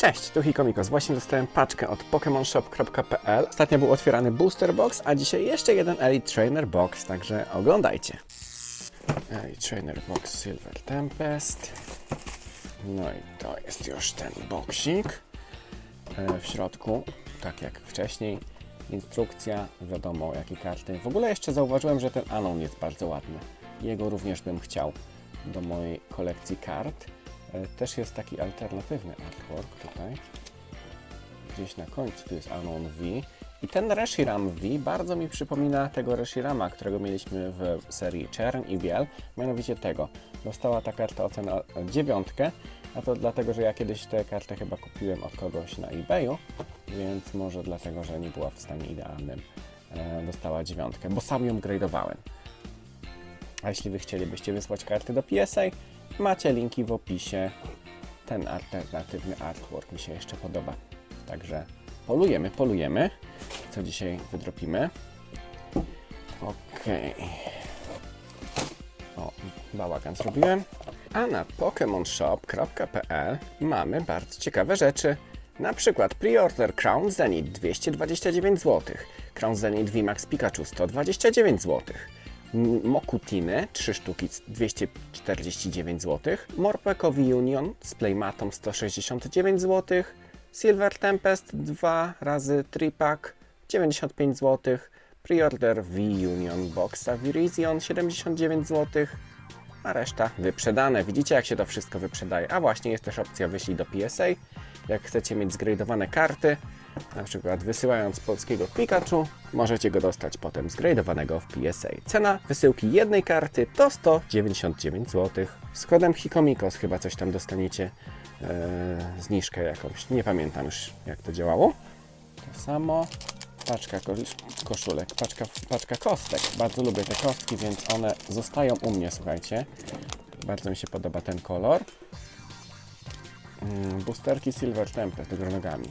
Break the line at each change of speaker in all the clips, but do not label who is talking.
Cześć, tu Hikomikos. Właśnie dostałem paczkę od pokemonshop.pl. Ostatnio był otwierany Booster Box, a dzisiaj jeszcze jeden Elite Trainer Box, także oglądajcie. Elite Trainer Box Silver Tempest. No i to jest już ten boksik. E, W środku, tak jak wcześniej, instrukcja, wiadomo jakie karty. W ogóle jeszcze zauważyłem, że ten Anon jest bardzo ładny. Jego również bym chciał do mojej kolekcji kart. E, Też jest taki alternatywny artwork tutaj. Gdzieś na końcu tu jest Anon V. I ten Reshiram V bardzo mi przypomina tego Reshirama, którego mieliśmy w serii Czern i Biel. Mianowicie tego. Dostała ta karta ocenę dziewiątkę, a to dlatego, że ja kiedyś tę kartę chyba kupiłem od kogoś na eBayu, więc może dlatego, że nie była w stanie idealnym, e, dostała dziewiątkę, bo sam ją gradowałem. A jeśli Wy chcielibyście wysłać karty do PSA, macie linki w opisie. Ten alternatywny artwork mi się jeszcze podoba. Także polujemy, polujemy. Co dzisiaj wydropimy? Okej. O, bałagan zrobiłem. A na pokemonshop.pl mamy bardzo ciekawe rzeczy. Na przykład pre-order Crown Zenith 229 zł, Crown Zenith VMAX Pikachu 129 zł, Mokutiny 3 sztuki 249 zł, Morpekowi Union z playmatą 169 zł, Silver Tempest 2 razy tripak 95 zł, Preorder V-Union Boxa Virizion 79 zł, a reszta wyprzedane. Widzicie jak się to wszystko wyprzedaje. A właśnie jest też opcja wyślij do PSA. Jak chcecie mieć zgradowane karty, na przykład wysyłając polskiego Pikachu, możecie go dostać potem zgradowanego w PSA. Cena wysyłki jednej karty to 199 zł. Z kodem Hikomikos chyba coś tam dostaniecie, e, zniżkę jakąś. Nie pamiętam już jak to działało. To samo. Paczka kosz- koszulek, paczka, paczka kostek. Bardzo lubię te kostki, więc one zostają u mnie, słuchajcie. Bardzo mi się podoba ten kolor. Mm, Boosterki Silver Tempest do gronogami.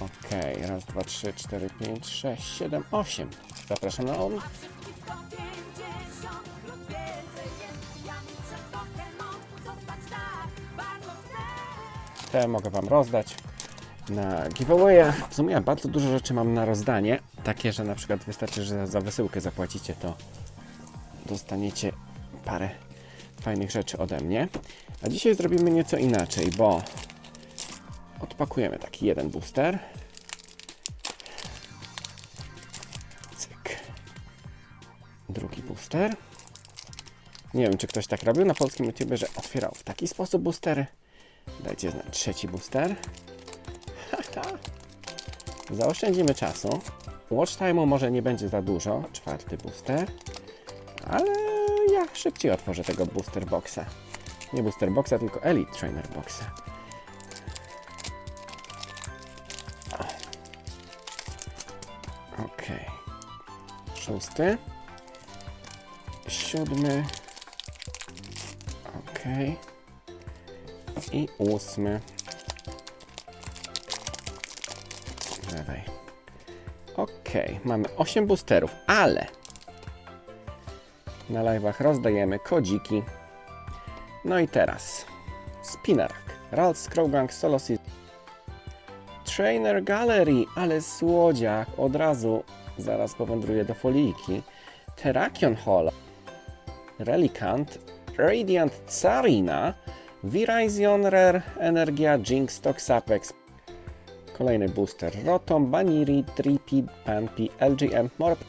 Okej, raz, dwa, trzy, cztery, pięć, sześć, siedem, osiem. Zapraszam na on. Te mogę Wam rozdać na giveawaya. W sumie ja bardzo dużo rzeczy mam na rozdanie. Takie, że na przykład wystarczy, że za wysyłkę zapłacicie, to dostaniecie parę fajnych rzeczy ode mnie. A dzisiaj zrobimy nieco inaczej, bo odpakujemy taki jeden booster. Cyk. Drugi booster. Nie wiem, czy ktoś tak robił na polskim YouTube, że otwierał w taki sposób boostery. Dajcie znać trzeci booster. Zaoszczędzimy czasu. Watch time'u może nie będzie za dużo. Czwarty booster. Ale ja szybciej otworzę tego booster boxa. Nie booster boxa, tylko Elite Trainer boxa. Ok. Szósty. Siódmy. Ok. I ósmy. lewej. Okej, mamy 8 boosterów, ale na live'ach rozdajemy kodziki. No i teraz Spinarak, Ralph Scrowgang, Solo Trainer Gallery, ale słodziak, od razu zaraz powędruje do folijki. Terrakion Hall, Relicant, Radiant Tsarina, Virizion Rare, Energia, Jinx, Toxapex, Kolejny booster. Rotom, Baniri, Trippy, Panpy, LGM, Morp.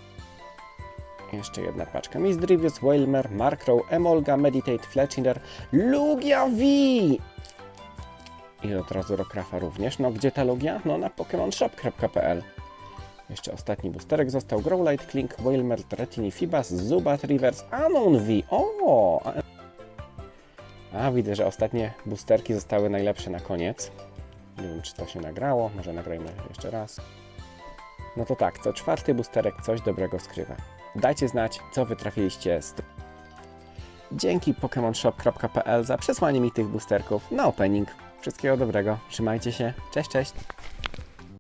Jeszcze jedna paczka. Misdrivius, Whalmer, Markrow, Emolga, Meditate, Fletchinder, Lugia V! I od razu Rokrafa również. No gdzie ta Lugia? No na pokemonshop.pl Jeszcze ostatni boosterek został Growlite, Klink, Whalmer, Tretini, Fibas, Zubat, Rivers, Anon V. O! A, widzę, że ostatnie boosterki zostały najlepsze na koniec. Nie wiem, czy to się nagrało. Może nagrajmy jeszcze raz. No to tak, co czwarty boosterek coś dobrego skrywa. Dajcie znać, co wy trafiliście z... Dzięki pokemonshop.pl za przesłanie mi tych boosterków na opening. Wszystkiego dobrego. Trzymajcie się. Cześć, cześć.